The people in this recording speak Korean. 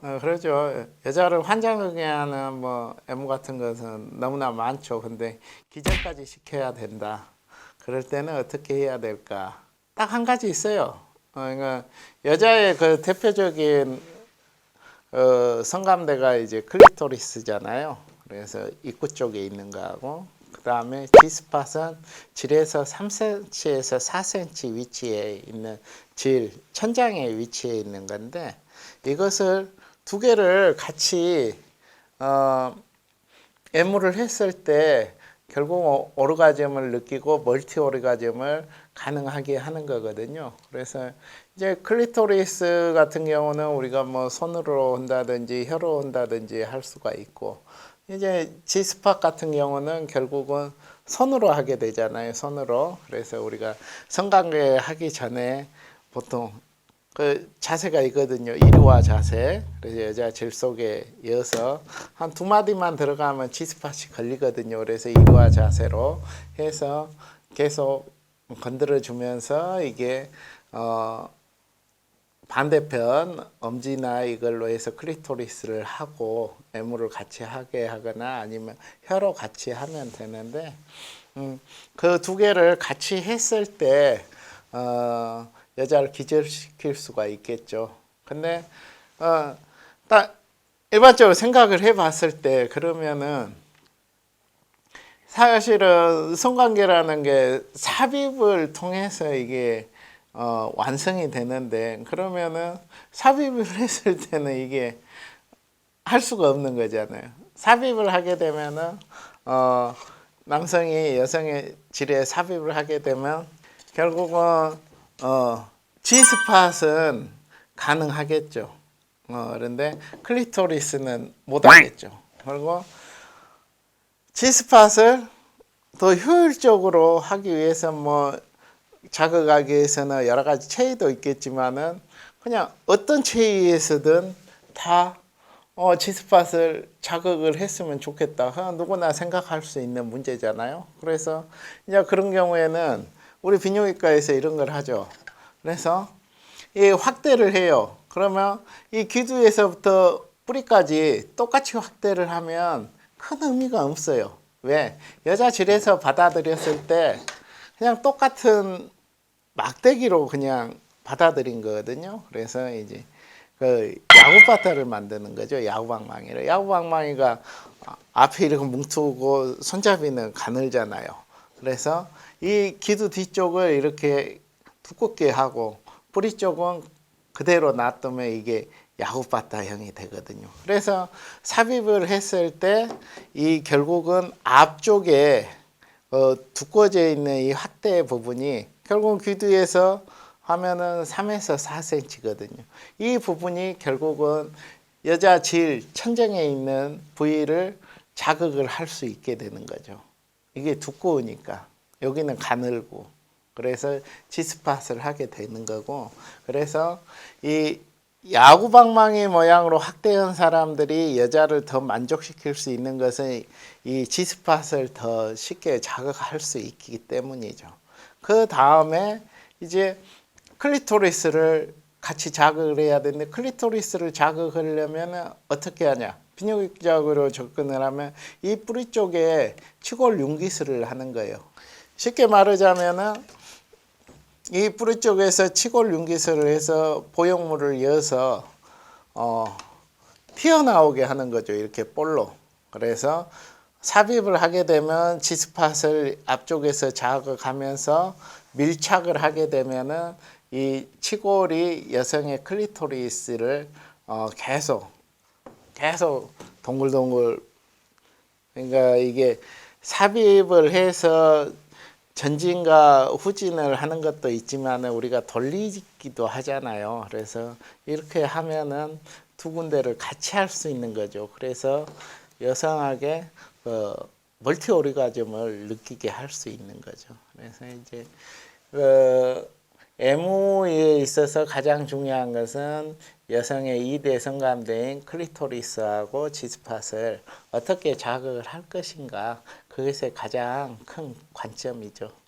그러죠. 여자를 환장하게 하는 뭐 애무 같은 것은 너무나 많죠. 근데 기절까지 시켜야 된다. 그럴 때는 어떻게 해야 될까? 딱 한 가지 있어요. 어, 그러니까 여자의 그 대표적인 어, 성감대가 이제 클리토리스잖아요. 그래서 입구 쪽에 있는 거하고 그 다음에 G스팟은 질에서 3cm에서 4cm 위치에 있는 질 천장에 위치해 있는 건데 이것을 두 개를 같이 어, 애무를 했을 때 결국 오- 오르가즘을 느끼고 멀티 오르가즘을 가능하게 하는 거거든요. 그래서 이제 클리토리스 같은 경우는 우리가 뭐 손으로 한다든지 혀로 한다든지 할 수가 있고 이제 G스팟 같은 경우는 결국은 손으로 하게 되잖아요. 손으로. 그래서 우리가 성관계 하기 전에 보통 그 자세가 있거든요. 이루와 자세. 그래서 여자 질 속에 이어서 한 두 마디만 들어가면 지스팟이 걸리거든요. 그래서 이루와 자세로 해서 계속 건드려 주면서 이게 어 반대편 엄지나 이걸로 해서 클리토리스를 하고 애무를 같이 하게 하거나 아니면 혀로 같이 하면 되는데 음, 그 두 개를 같이 했을 때 어, 여자를 기절시킬 수가 있겠죠. 근데 어, 딱 일반적으로 생각을 해봤을 때 그러면은 사실은 성관계라는 게 삽입을 통해서 이게 어, 완성이 되는데 그러면은 삽입을 했을 때는 이게 할 수가 없는 거잖아요. 삽입을 하게 되면은 어, 남성이 여성의 질에 삽입을 하게 되면 결국은 어, G스팟은 가능하겠죠. 어, 그런데 클리토리스는 못 하겠죠. 그리고 G스팟을 더 효율적으로 하기 위해서 뭐 자극하기 위해서는 여러 가지 체위도 있겠지만은 그냥 어떤 체위에서든 다 어, G스팟을 자극을 했으면 좋겠다. 누구나 생각할 수 있는 문제잖아요. 그래서 이제 그런 경우에는 우리 비뇨기과에서 이런 걸 하죠. 그래서 이 확대를 해요. 그러면 이 기두에서부터 뿌리까지 똑같이 확대를 하면 큰 의미가 없어요. 왜? 여자 질에서 받아들였을 때 그냥 똑같은 막대기로 그냥 받아들인 거거든요. 그래서 이제 그 야구바타를 만드는 거죠. 야구방망이를. 야구방망이가 앞에 이렇게 뭉투고 손잡이는 가늘잖아요. 그래서 이 기두 뒤쪽을 이렇게 두껍게 하고 뿌리 쪽은 그대로 놔두면 이게 야구바타형이 되거든요. 그래서 삽입을 했을 때 이 결국은 앞쪽에 어, 두꺼워져 있는 이 확대 부분이 결국 귀두에서 하면은 3에서 4cm거든요. 이 부분이 결국은 여자 질 천정에 있는 부위를 자극을 할 수 있게 되는 거죠. 이게 두꺼우니까 여기는 가늘고 그래서 지스팟을 하게 되는 거고 그래서 이 야구 방망이 모양으로 확대한 사람들이 여자를 더 만족시킬 수 있는 것은 이 지스팟을 더 쉽게 자극할 수 있기 때문이죠. 그 다음에 이제 클리토리스를 같이 자극을 해야 되는데 클리토리스를 자극하려면 어떻게 하냐? 비뇨기적으로 접근을 하면 이 뿌리 쪽에 치골 융기술을 하는 거예요. 쉽게 말하자면은 이 뿌리 쪽에서 치골 융기술을 해서 보형물을 이어서 어, 튀어나오게 하는 거죠. 이렇게 볼로. 그래서 삽입을 하게 되면 지스팟을 앞쪽에서 자극하면서 밀착을 하게 되면은 이 치골이 여성의 클리토리스를 어, 계속 계속 동글동글 그러니까 이게 삽입을 해서 전진과 후진을 하는 것도 있지만 우리가 돌리기도 하잖아요. 그래서 이렇게 하면은 두 군데를 같이 할 수 있는 거죠. 그래서 여성에게 그 멀티 오리가즘을 느끼게 할 수 있는 거죠. 그래서 이제 그 애무에 있어서 가장 중요한 것은 여성의 이대 성감대인 클리토리스하고 지스팟을 어떻게 자극을 할 것인가 그것이 가장 큰 관점이죠.